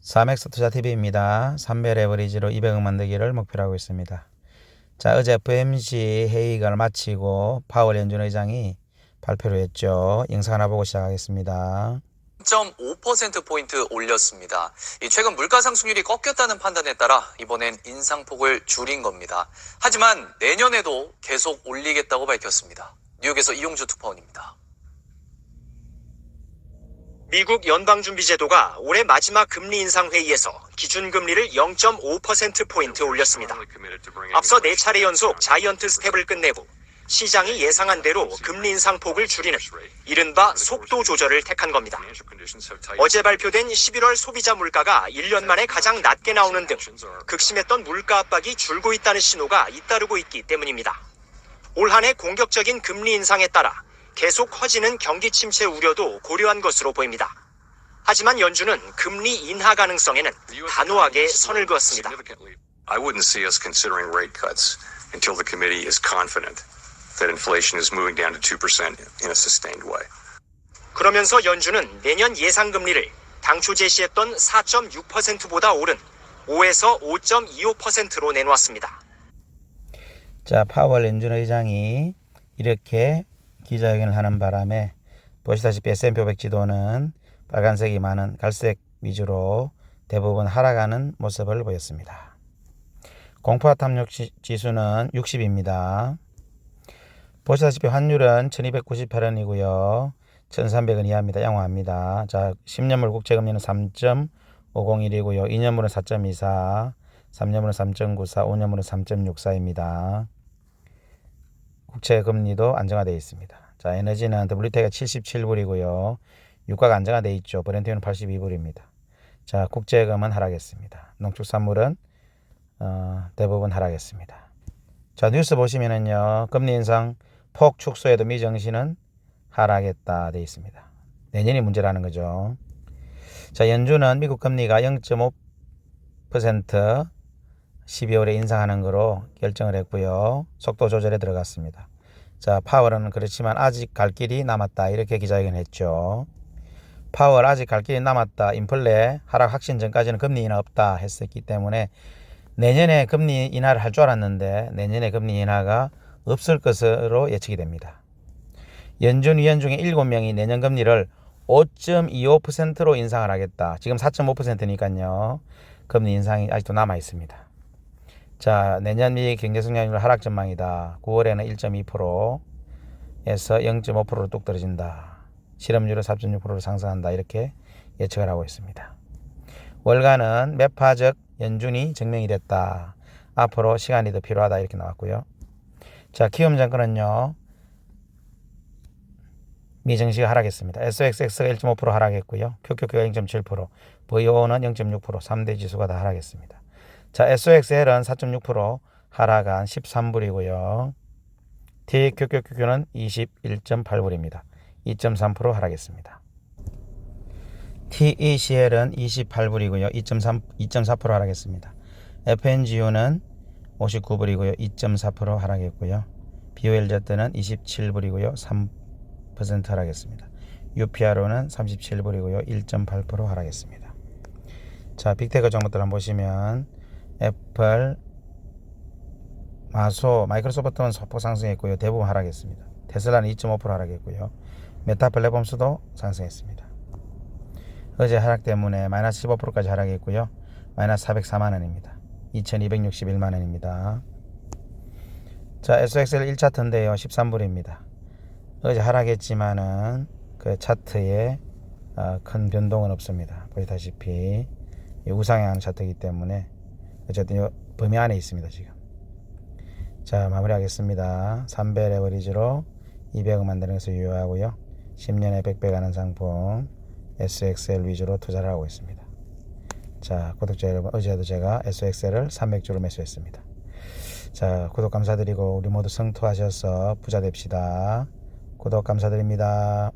사맥스 투자TV입니다. 3배 레버리지로 200억 만들기를 목표로 하고 있습니다. 자, 어제 FMC 회의가 마치고 파월 연준 의장이 발표를 했죠. 영상 하나 보고 시작하겠습니다. 0.5%포인트 올렸습니다. 이 최근 물가 상승률이 꺾였다는 판단에 따라 이번엔 인상폭을 줄인 겁니다. 하지만 내년에도 계속 올리겠다고 밝혔습니다. 뉴욕에서 이용주 특파원입니다. 미국 연방준비제도가 올해 마지막 금리 인상 회의에서 기준금리를 0.5%포인트 올렸습니다. 앞서 네 차례 연속 자이언트 스텝을 끝내고 시장이 예상한 대로 금리 인상 폭을 줄이는 이른바 속도 조절을 택한 겁니다. 어제 발표된 11월 소비자 물가가 1년 만에 가장 낮게 나오는 등 극심했던 물가 압박이 줄고 있다는 신호가 잇따르고 있기 때문입니다. 올 한해 공격적인 금리 인상에 따라 계속 커지는 경기 침체 우려도 고려한 것으로 보입니다. 하지만 연준은 금리 인하 가능성에는 단호하게 선을 그었습니다. I wouldn't see us considering rate cuts until the committee is confident that inflation is moving down to 2% in a sustained way. 그러면서 연준은 내년 예상 금리를 당초 제시했던 4.6%보다 오른 5에서 5.25%로 내놓았습니다. 자, 파월 연준 의장이 이렇게 기자회견을 하는 바람에 보시다시피 S&P 500 지도는 빨간색이 많은 갈색 위주로 대부분 하락하는 모습을 보였습니다. 공포화 탐욕 지- 지수는 60입니다. 보시다시피 환율은 1298원이고요. 1300원 이하입니다. 양호합니다. 자, 10년물 국채금리는 3.501이고요. 2년물은 4.24, 3년물은 3.94, 5년물은 3.64입니다. 국채 금리도 안정화되어 있습니다. 자, 에너지는 WTI가 77불이고요. 유가가 안정화되어 있죠. 브렌트유는 82불입니다. 자, 국제금은 하락했습니다. 농축산물은 어, 대부분 하락했습니다. 자, 뉴스 보시면은요. 금리 인상 폭 축소에도 미정시는 하락했다 되어 있습니다. 내년이 문제라는 거죠. 자, 연준은 미국 금리가 0.5% 12월에 인상하는 거로 결정을 했고요. 속도 조절에 들어갔습니다. 자, 파월은 그렇지만 아직 갈 길이 남았다. 이렇게 기자회견 했죠. 파월 아직 갈 길이 남았다. 인플레 하락 확신 전까지는 금리 인하 없다 했었기 때문에 내년에 금리 인하를 할 줄 알았는데 내년에 금리 인하가 없을 것으로 예측이 됩니다. 연준 위원 중에 7명이 내년 금리를 5.25%로 인상을 하겠다. 지금 4.5%니까요. 금리 인상이 아직도 남아 있습니다. 자, 내년 미 경제 성장률 하락 전망이다. 9월에는 1.2%에서 0.5%로 뚝 떨어진다. 실업률은 4.6%로 상승한다. 이렇게 예측을 하고 있습니다. 월간은 매파적 연준이 증명이 됐다. 앞으로 시간이 더 필요하다. 이렇게 나왔고요. 자, 키움 정권은요. 미 증시가 하락했습니다. SXX가 1.5% 하락했고요. QQQ가 0.7%, VO는 0.6%, 3대 지수가 다 하락했습니다. 자, SOXL은 4.6% 하락한 13불이고요. TQQQ는 21.8불입니다. 2.3% 하락했습니다. TECL은 28불이고요. 2.3, 2.4% 하락했습니다. FNGU는 59불이고요. 2.4% 하락했고요. BOLZ는 27불이고요. 3% 하락했습니다. UPRO는 37불이고요. 1.8% 하락했습니다. 자, 빅테크 정보들 한번 보시면 애플, 마소, 마이크로소프트는 소폭 상승했고요. 대부분 하락했습니다. 테슬라는 2.5% 하락했고요. 메타 플랫폼스도 상승했습니다. 어제 하락 때문에 마이너스 15%까지 하락했고요. 마이너스 404만 원입니다. 2261만 원입니다. 자, SXL 1차트인데요. 13불입니다. 어제 하락했지만은 그 차트에 어, 큰 변동은 없습니다. 보시다시피 이 우상향하는 차트이기 때문에 어쨌든 요 범위 안에 있습니다. 지금. 자, 마무리하겠습니다. 3배 레버리지로 200억 만드는 것을 유효하고요. 10년에 100배 가는 상품 SXL 위주로 투자를 하고 있습니다. 자, 구독자 여러분, 어제도 제가 SXL을 300주로 매수했습니다. 자, 구독 감사드리고 우리 모두 성투하셔서 부자 됩시다. 구독 감사드립니다.